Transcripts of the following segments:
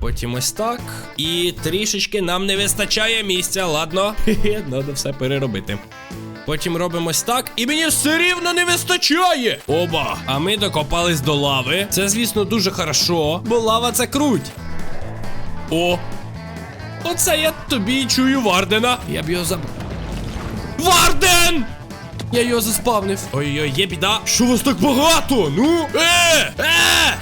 Потім ось так. І трішечки нам не вистачає місця, ладно. Хе-хе, треба все переробити. Потім робимо ось так, і мені все рівно не вистачає. Оба. А ми докопались до лави. Це, звісно, дуже хорошо, бо лава це круть. О! Оце я тобі чую Вардена. Я б його заб... Варден! Я його заспавнив. Ой-ой, є біда. Що вас так багато? Ну? Е! Е!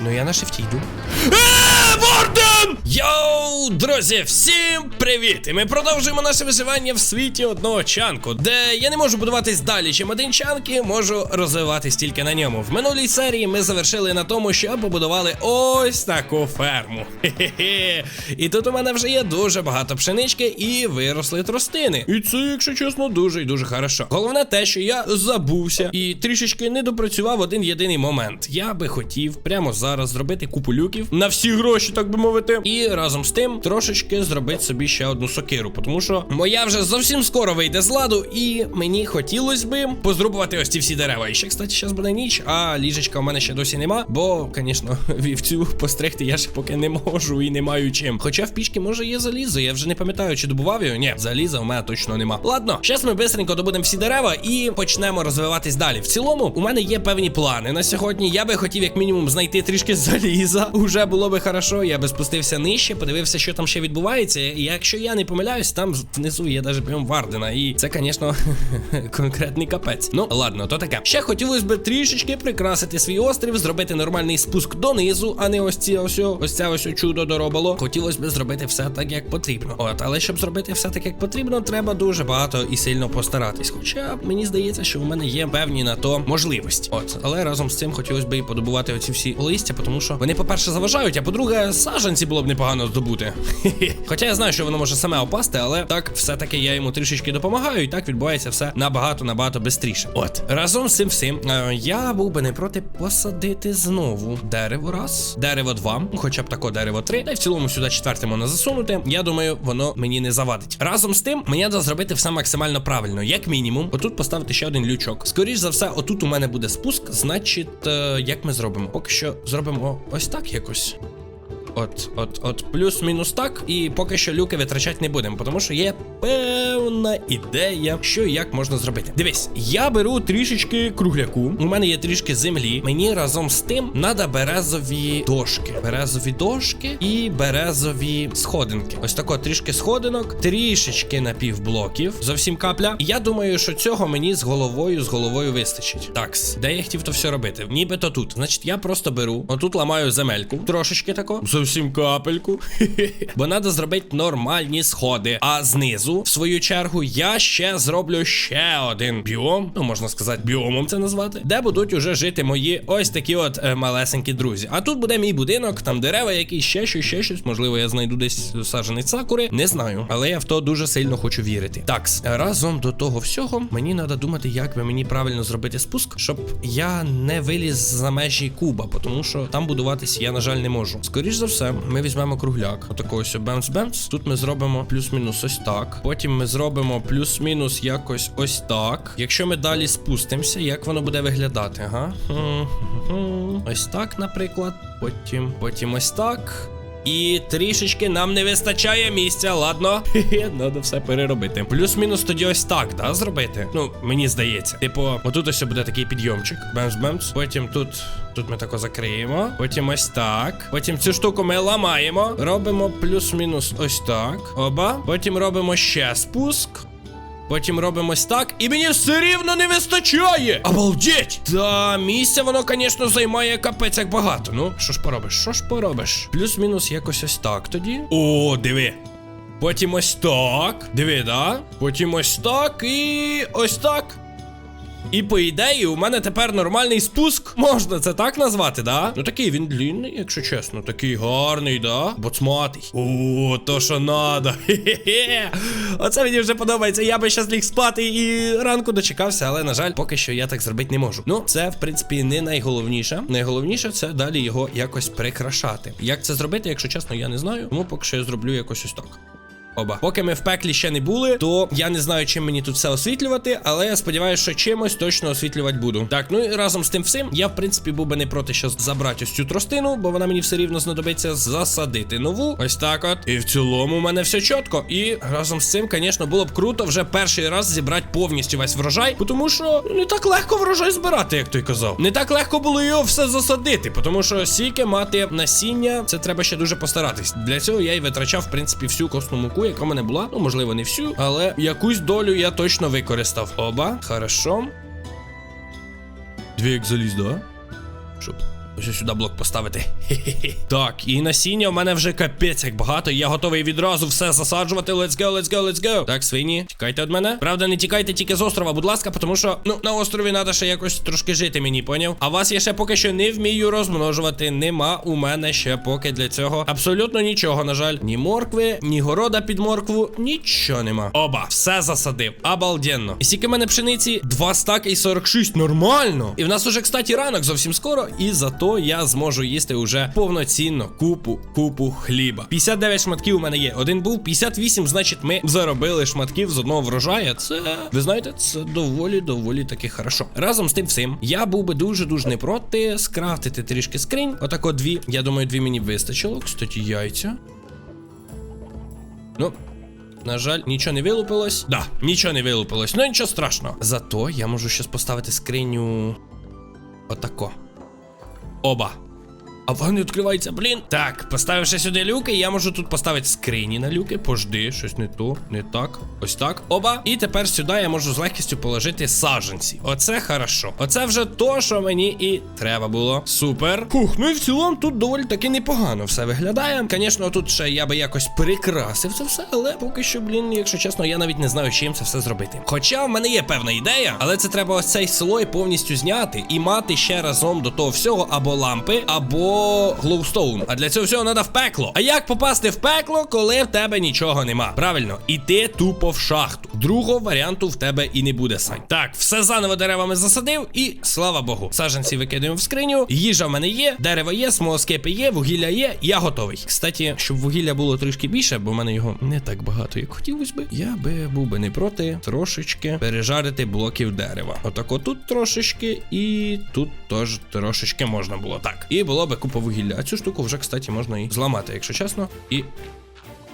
Ну я на шифті йду. Е, Варден! Йоу, друзі, всім привіт! І ми продовжуємо наше виживання в світі одного чанку, де я не можу будуватись далі, чим один чанк, і можу розвиватись тільки на ньому. В минулій серії ми завершили на тому, що побудували ось таку ферму. Хе-хе-хе. І тут у мене вже є дуже багато пшенички і виросли тростини. І це, якщо чесно, дуже і дуже хорошо. Головне те, що я забувся і трішечки не допрацював один єдиний момент. Я би хотів прямо зараз зробити купу люків на всі гроші, так би мовити. І разом з тим трошечки зробити собі ще одну сокиру, тому що моя вже зовсім скоро вийде з ладу, і мені хотілося би позрубувати ось ці всі дерева. І ще, кстати, зараз буде ніч, а ліжечка у мене ще досі нема, бо, звісно, вівцю постригти я ще поки не можу і не маю чим. Хоча в пічки може є залізо, я вже не пам'ятаю, чи добував його. Ні, заліза у мене точно нема. Ладно, зараз ми бистренько добудемо всі дерева і почнемо розвиватись далі. В цілому, у мене є певні плани на сьогодні. Я би хотів, як мінімум, знайти трішки заліза. Уже було би хорошо. Я би спустився нижче, подивився, що там ще відбувається. І якщо я не помиляюсь, там внизу є навіть прям Вардена. І це, звісно, конкретний капець. Ну, ладно, то таке. Ще хотілося б трішечки прикрасити свій острів, зробити нормальний спуск донизу, а не ось ці ось ось це ось чудо доробило. Хотілося б зробити все так, як потрібно. От, але щоб зробити все так, як потрібно, треба дуже багато і сильно постаратись. Хоча мені здається, що у мене є певні на то можливості. От, але разом з цим хотілося б і подобувати оці всі листя, тому що вони, по-перше, заважають, а по-друге, саджанці було б непогано здобути. Хоча я знаю, що воно може саме опасти, але так все-таки я йому трішечки допомагаю, і так відбувається все набагато набагато бистріше. От разом з цим всім е, я був би не проти посадити знову дерево раз, дерево два, ну, хоча б тако дерево три, та й в цілому сюди четверте можна засунути. Я думаю, воно мені не завадить. Разом з тим, мені треба зробити все максимально правильно. Як мінімум, отут поставити ще один лючок. Скоріш за все, отут у мене буде спуск. Значить, е, як ми зробимо? Поки що зробимо ось так якось. От, от, от, плюс-мінус так. І поки що люки витрачати не будемо, тому що є певна ідея, що і як можна зробити. Дивись, я беру трішечки кругляку. У мене є трішки землі. Мені разом з тим треба березові дошки. Березові дошки і березові сходинки. Ось тако трішки сходинок, трішечки напівблоків. Зовсім капля. Я думаю, що цього мені з головою, з головою вистачить. Такс, де я хотів то все робити? Нібито тут. Значить, я просто беру, отут ламаю земельку, трошечки тако. Зовсім капельку. Бо треба зробити нормальні сходи. А знизу, в свою чергу, я ще зроблю ще один біом. Ну, можна сказати, біомом це назвати, де будуть уже жити мої ось такі от е, малесенькі друзі. А тут буде мій будинок, там дерева, якісь ще щось, ще щось. Можливо, я знайду десь саджаний сакури. Не знаю. Але я в то дуже сильно хочу вірити. Так, разом до того всього, мені треба думати, як би мені правильно зробити спуск, щоб я не виліз за межі куба, тому що там будуватись я, на жаль, не можу. Скоріш за все, ми візьмемо кругляк. Отакого ось бемс-бемс. Тут ми зробимо плюс-мінус ось так. Потім ми зробимо плюс-мінус якось ось так. Якщо ми далі спустимося, як воно буде виглядати? Ага. Ось так, наприклад. Потім, потім ось так. І трішечки нам не вистачає місця, ладно? Хе-хе, треба все переробити. Плюс-мінус тоді ось так, да, зробити? Ну, мені здається. Типу, отут ось буде такий підйомчик. Бемс-бемс. Потім тут. Тут ми тако закриємо. Потім ось так. Потім цю штуку ми ламаємо. Робимо плюс-мінус ось так. Оба. Потім робимо ще спуск. Потім робимо ось так, і мені все рівно не вистачає. Обалдеть! Та місця воно, звісно, займає капець як багато. Ну, що ж поробиш? Що ж поробиш? Плюс-мінус якось ось так тоді. О, диви. Потім ось так. Диви, да? Потім ось так і ось так. І по ідеї, у мене тепер нормальний спуск. Можна це так назвати, да? Ну такий він длінний, якщо чесно. Такий гарний, да? Боцматий. О, то що надо. Хе-хе-хе. Оце мені вже подобається. Я би щас ліг спати і ранку дочекався, але, на жаль, поки що я так зробити не можу. Ну, це, в принципі, не найголовніше. Найголовніше це далі його якось прикрашати. Як це зробити, якщо чесно, я не знаю. Тому поки що я зроблю якось ось так. Оба. Поки ми в пеклі ще не були, то я не знаю, чим мені тут все освітлювати, але я сподіваюся, що чимось точно освітлювати буду. Так, ну і разом з тим всім, я в принципі був би не проти що забрати ось цю тростину, бо вона мені все рівно знадобиться засадити нову. Ось так от. І в цілому у мене все чітко. І разом з цим, звісно, було б круто вже перший раз зібрати повністю весь врожай, тому що не так легко врожай збирати, як той казав. Не так легко було його все засадити, тому що стільки мати насіння, це треба ще дуже постаратись. Для цього я і витрачав, в принципі, всю косну муку, яка в мене була. Ну, можливо, не всю, але якусь долю я точно використав. Оба, хорошо. Дві як заліз, да? Щоб ось сюди блок поставити. Хе-хе-хе. Так, і насіння у мене вже капець як багато. Я готовий відразу все засаджувати. Let's go, let's go, let's go. Так, свині, тікайте від мене. Правда, не тікайте тільки з острова, будь ласка, тому що ну на острові треба ще якось трошки жити мені, поняв? А вас я ще поки що не вмію розмножувати. Нема у мене ще поки для цього абсолютно нічого, на жаль. Ні моркви, ні города під моркву, нічого нема. Оба, все засадив. Обалденно. І скільки в мене пшениці? Два стаки і 46. Нормально. І в нас уже, кстати, ранок зовсім скоро. І зато я зможу їсти уже повноцінно купу, купу хліба. 59 шматків у мене є. Один був, 58, значить, ми заробили шматків з одного врожая. Це, ви знаєте, це доволі, доволі таки хорошо. Разом з тим всім, я був би дуже-дуже не проти скрафтити трішки скринь. Отако дві. Я думаю, дві мені вистачило. Кстати, яйця. Ну, на жаль, нічого не вилупилось. Да, нічого не вилупилось. Ну нічого страшного. Зато я можу щас поставити скриню. Отако. Оба. А вона не відкривається, блін. Так, поставивши сюди люки, я можу тут поставити скрині на люки. Пожди, щось не то, не так. Ось так. Оба. І тепер сюди я можу з легкістю положити саджанці. Оце хорошо. Оце вже то, що мені і треба було. Супер. Фух, ну і в цілому тут доволі таки непогано все виглядає. Звісно, тут ще я би якось прикрасив це все, але поки що, блін, якщо чесно, я навіть не знаю, чим це все зробити. Хоча в мене є певна ідея, але це треба ось цей слой повністю зняти і мати ще разом до того всього або лампи, або глоустоун. А для цього всього треба в пекло. А як попасти в пекло, коли в тебе нічого нема? Правильно, іти тупо в шахту. Другого варіанту в тебе і не буде сань. Так, все заново деревами засадив, і слава Богу. Саджанці викидаємо в скриню. Їжа в мене є, дерево є, смолоскипи є, вугілля є. Я готовий. Кстати, щоб вугілля було трішки більше, бо в мене його не так багато, як хотілося би. Я би був би не проти трошечки пережарити блоків дерева. Отако тут трошечки, і тут теж трошечки можна було так. І було би купа вугілля. А цю штуку вже, кстати, можна і зламати, якщо чесно. І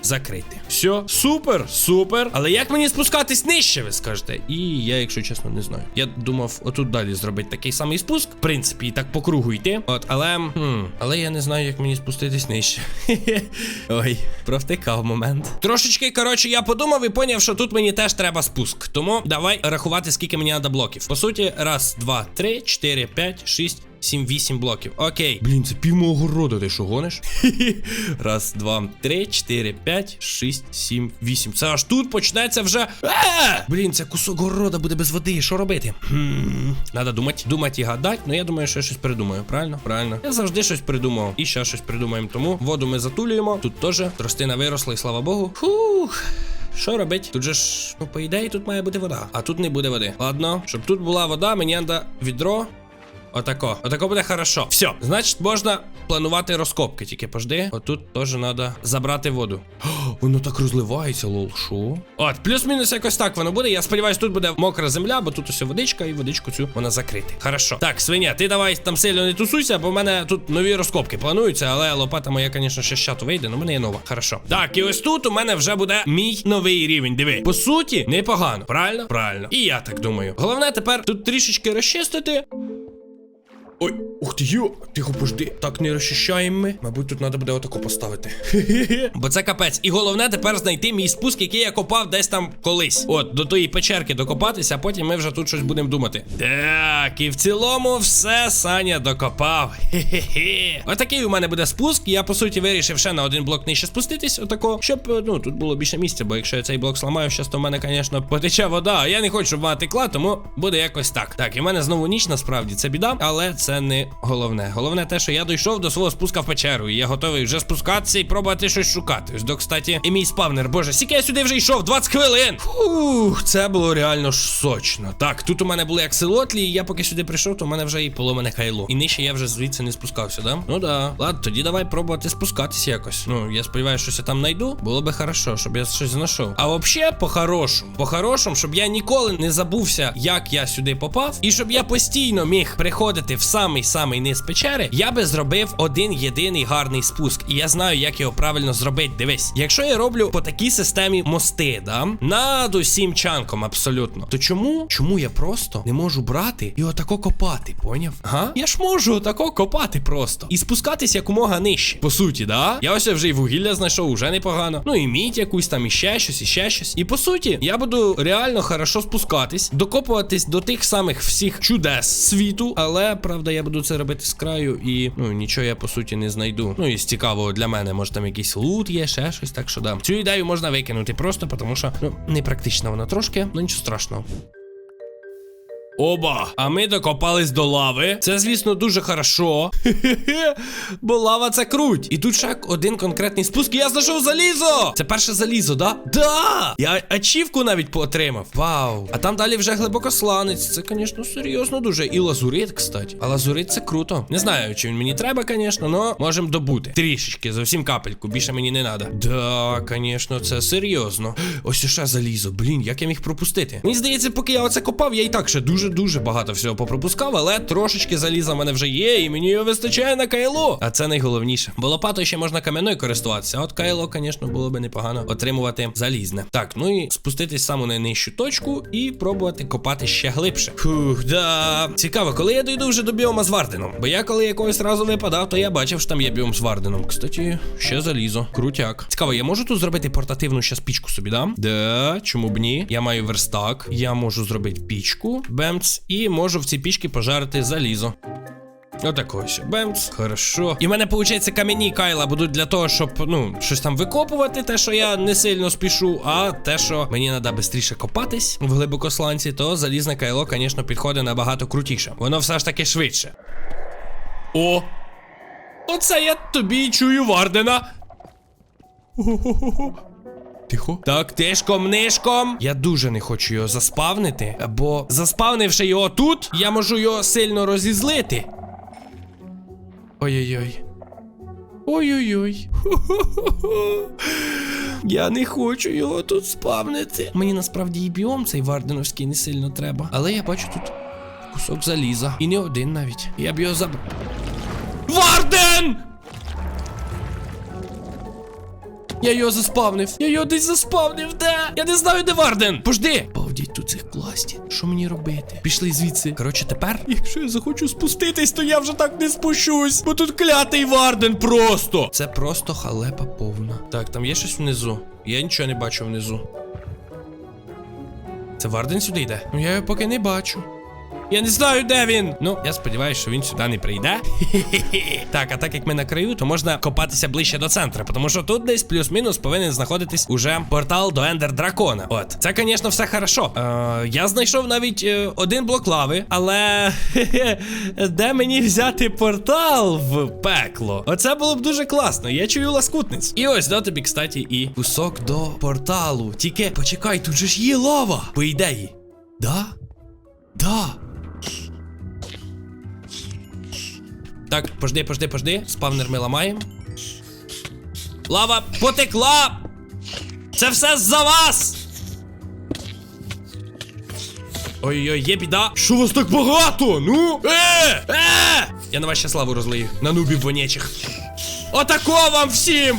закрити. Все, супер, супер. Але як мені спускатись нижче, ви скажете? І я, якщо чесно, не знаю. Я думав, отут далі зробити такий самий спуск. В принципі, і так по кругу йти. От, але. Хм, але я не знаю, як мені спуститись нижче. Ой, провтикав момент. Трошечки, коротше, я подумав і поняв, що тут мені теж треба спуск. Тому давай рахувати, скільки мені треба блоків. По суті, раз, два, три, чотири, п'ять, шість. 7-8 блоків. Окей. Блін, це пів мого городу, ти що гониш? Раз, два, три, чотири, п'ять, шість, сім, вісім. Це аж тут почнеться вже. Е! Блін, це кусок города буде без води. Що робити? Хм. Надо думати, думати і гадати. Ну я думаю, що я щось придумаю. Правильно? Правильно. Я завжди щось придумав. І ще щось придумаємо. Тому воду ми затулюємо. Тут теж тростина виросла, і слава Богу. Фух. Що робить? Тут же ж, ну, по ідеї, тут має бути вода. А тут не буде води. Ладно, щоб тут була вода, мені треба відро. Отако. Отако буде хорошо. Все. Значить, можна планувати розкопки. Тільки пожди. Отут теж треба забрати воду. О, воно так розливається, лол. Шо? От, плюс-мінус якось так воно буде. Я сподіваюся, тут буде мокра земля, бо тут усе водичка, і водичку цю вона закрити. Хорошо. Так, свиня, ти давай там сильно не тусуйся, бо в мене тут нові розкопки плануються, але лопата моя, звісно, ще з вийде, але в мене є нова. Хорошо. Так, і ось тут у мене вже буде мій новий рівень. Диви. По суті, непогано. Правильно? Правильно. І я так думаю. Головне тепер тут трішечки розчистити. Ой, ух ти йо, тихо пожди. Так не розчищаємо ми. Мабуть, тут треба буде отако поставити. Бо це капець. І головне тепер знайти мій спуск, який я копав десь там колись. От, до тої печерки докопатися, а потім ми вже тут щось будемо думати. Так, і в цілому все Саня докопав. Хе-хе-хе. Отакий у мене буде спуск. Я по суті вирішив ще на один блок нижче спуститись, отако, щоб е, ну тут було більше місця, бо якщо я цей блок зламаю, щас то в мене, звісно, потече вода. А я не хочу, щоб текла, тому буде якось так. Так, і в мене знову ніч, насправді це біда, але це не головне. Головне те, що я дійшов до свого спуска в печеру, і я готовий вже спускатися і пробувати щось шукати. Ось до, кстати, і мій спавнер. Боже, скільки я сюди вже йшов? 20 хвилин. Фух, це було реально ж сочно. Так, тут у мене були акселотлі, і я поки сюди прийшов, то у мене вже і поломане хайло. І нижче я вже звідси не спускався, да? Ну да. Ладно, тоді давай пробувати спускатись якось. Ну, я сподіваюся, що я там знайду. Було би хорошо, щоб я щось знайшов. А взагалі, по-хорошому, по-хорошому, щоб я ніколи не забувся, як я сюди попав, і щоб я постійно міг приходити в самий самий низ печери, я би зробив один єдиний гарний спуск. І я знаю, як його правильно зробити. Дивись, якщо я роблю по такій системі мости, да, над усім чанком абсолютно, то чому? Чому я просто не можу брати і отако копати, поняв? Га? Я ж можу отако копати просто і спускатись якомога нижче. По суті, да? Я ось вже і вугілля знайшов, уже непогано. Ну і мідь якусь там, і ще щось, і ще щось. І по суті, я буду реально хорошо спускатись, докопуватись до тих самих всіх чудес світу. Але правда, я буду це робити з краю, і ну нічого я по суті не знайду. Ну і з цікавого для мене, може там якийсь лут є, ще щось, так що да. Цю ідею можна викинути просто, тому що ну практично вона трошки, ну нічого страшного. Оба, а ми докопались до лави. Це, звісно, дуже хорошо. Хе-хе-хе. Бо лава це круть. І тут ще один конкретний спуск. Я знайшов залізо! Це перше залізо, да? Да! Я ачівку навіть поотримав. Вау! А там далі вже глибокосланець. Це, звісно, серйозно дуже. І лазурит, кстати. А лазурит це круто. Не знаю, чи він мені треба, звісно, але можемо добути. Трішечки, зовсім капельку. Більше мені не треба. Да, звісно, це серйозно. Ось ще залізо. Блін, як я міг пропустити? Мені здається, поки я оце копав, я і так ще дуже дуже багато всього попропускав, але трошечки заліза в мене вже є, і мені його вистачає на кайло. А це найголовніше. Бо лопатою ще можна кам'яною користуватися. От кайло, звісно, було би непогано отримувати залізне. Так, ну і спуститись саму найнижчу точку і пробувати копати ще глибше. Фух, да. Цікаво, коли я дойду вже до біома з Варденом. Бо я коли якогось разу випадав, то я бачив, що там є біом з Варденом. Кстати, ще залізо. Крутяк. Цікаво, я можу тут зробити портативну ще пічку собі, да? Да, чому б ні? Я маю верстак. Я можу зробити пічку. Бемц. І можу в цій пічці пожарити залізо. Отак ось. Бемц. Хорошо. І в мене, виходить, кам'яні кайла будуть для того, щоб, ну, щось там викопувати, те, що я не сильно спішу, а те, що мені треба швидше копатись в глибокосланці, то залізне кайло, звісно, підходить набагато крутіше. Воно все ж таки швидше. О! Оце я тобі чую Вардена. Хо-хо-хо-хо. Тихо. Так, тишком, нишком. Я дуже не хочу його заспавнити, бо заспавнивши його тут, я можу його сильно розізлити. Ой-ой-ой. Ой-ой-ой. Я не хочу його тут спавнити. Мені насправді і біом цей варденовський не сильно треба. Але я бачу тут кусок заліза. І не один навіть. Я б його забрав. Варден! Я його заспавнив. Я його десь заспавнив. Де? Я не знаю, де Варден. Пожди. Обалдіть тут цих пластів. Що мені робити? Пішли звідси. Коротше, тепер, якщо я захочу спуститись, то я вже так не спущусь. Бо тут клятий Варден просто. Це просто халепа повна. Так, там є щось внизу. Я нічого не бачу внизу. Це Варден сюди йде? Ну я його поки не бачу. Я не знаю, де він. Ну, я сподіваюся, що він сюди не прийде. так, а так як ми на краю, то можна копатися ближче до центру, тому що тут десь плюс-мінус повинен знаходитись уже портал до Ендер Дракона. От, це, звісно, все хорошо. Е, я знайшов навіть е, один блок лави, але де мені взяти портал в пекло? Оце було б дуже класно. Я чую ласкутниць. І ось до тобі, кстати, і кусок до порталу. Тільки почекай, тут же ж є лава. По ідеї. Да? Да. Так, пожди, пожди, пожди. Спавнер ми ламаємо. Лава потекла! Це все за вас! Ой-ой, є біда. Що вас так багато? Ну? Е! Е! Я на вас ще славу розлию. На нубів вонячих. Отако вам всім!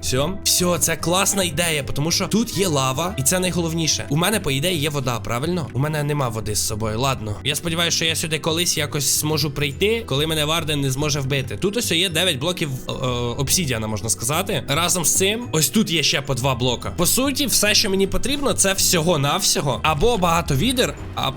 Все, все, це класна ідея, тому що тут є лава, і це найголовніше. У мене, по ідеї, є вода, правильно? У мене нема води з собою. Ладно. Я сподіваюся, що я сюди колись якось зможу прийти, коли мене Варден не зможе вбити. Тут ось є 9 блоків е, е, обсідіана, можна сказати. Разом з цим, ось тут є ще по два блока. По суті, все, що мені потрібно, це всього-навсього. Або багато відер, а.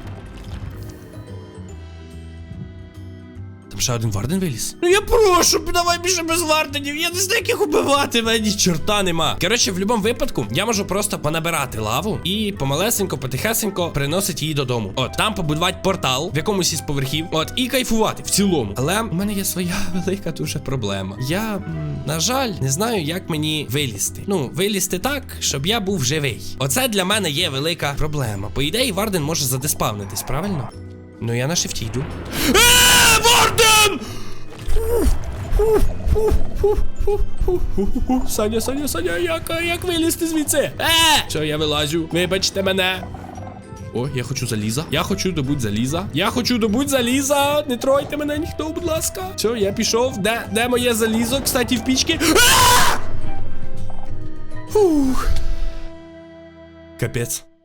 Там ще один варден виліз. Ну я прошу, давай більше без варденів. Я не знаю, як їх убивати, мене чорта нема. Коротше, в будь-якому випадку я можу просто понабирати лаву і помалесенько, потихесенько приносити її додому. От там побудувати портал в якомусь із поверхів. От і кайфувати в цілому. Але у мене є своя велика дуже проблема. Я, на жаль, не знаю, як мені вилізти. Ну, вилізти так, щоб я був живий. Оце для мене є велика проблема. По ідеї, Варден може задеспавнитись, правильно? Ну я на шифті йду. Е, Варден! Саня, Саня, Саня, як, як вилізти звідси? Е! Що, я вилазю? Вибачте мене. О, я хочу заліза. Я хочу добуть заліза. Я хочу добуть заліза. Не тройте мене ніхто, будь ласка. Все, я пішов. Де, де моє залізо? Кстати, в пічки. А! Фух. Капець.